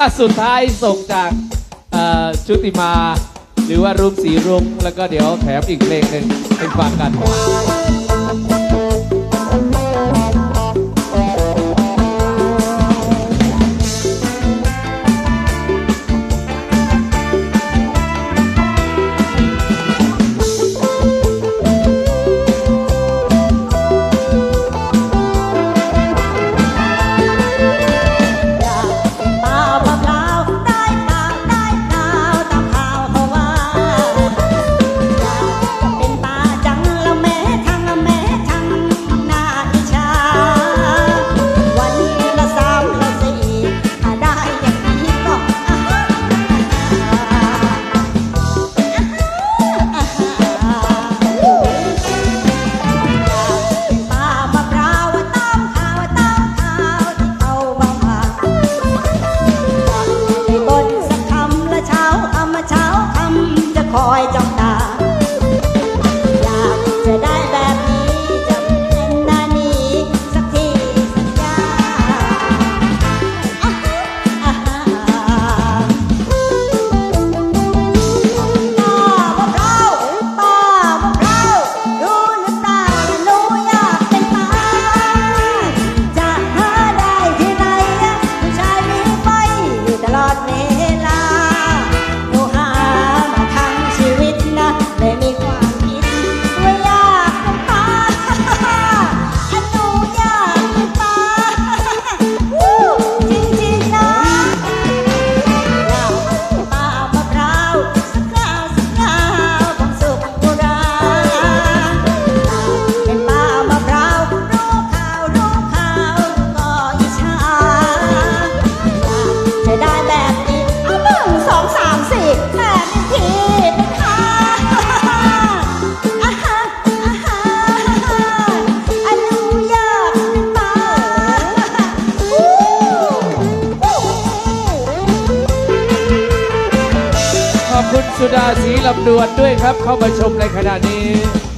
อะสุดท้ายส่งจากชุติมา หรือว่ารูมสีรุ้งแล้วก็เดี๋ยวแถมอีกเพลงหนึ่งไปฟังกัน สุดาสีลำดวนด้วยครับเข้ามาชมในขณะนี้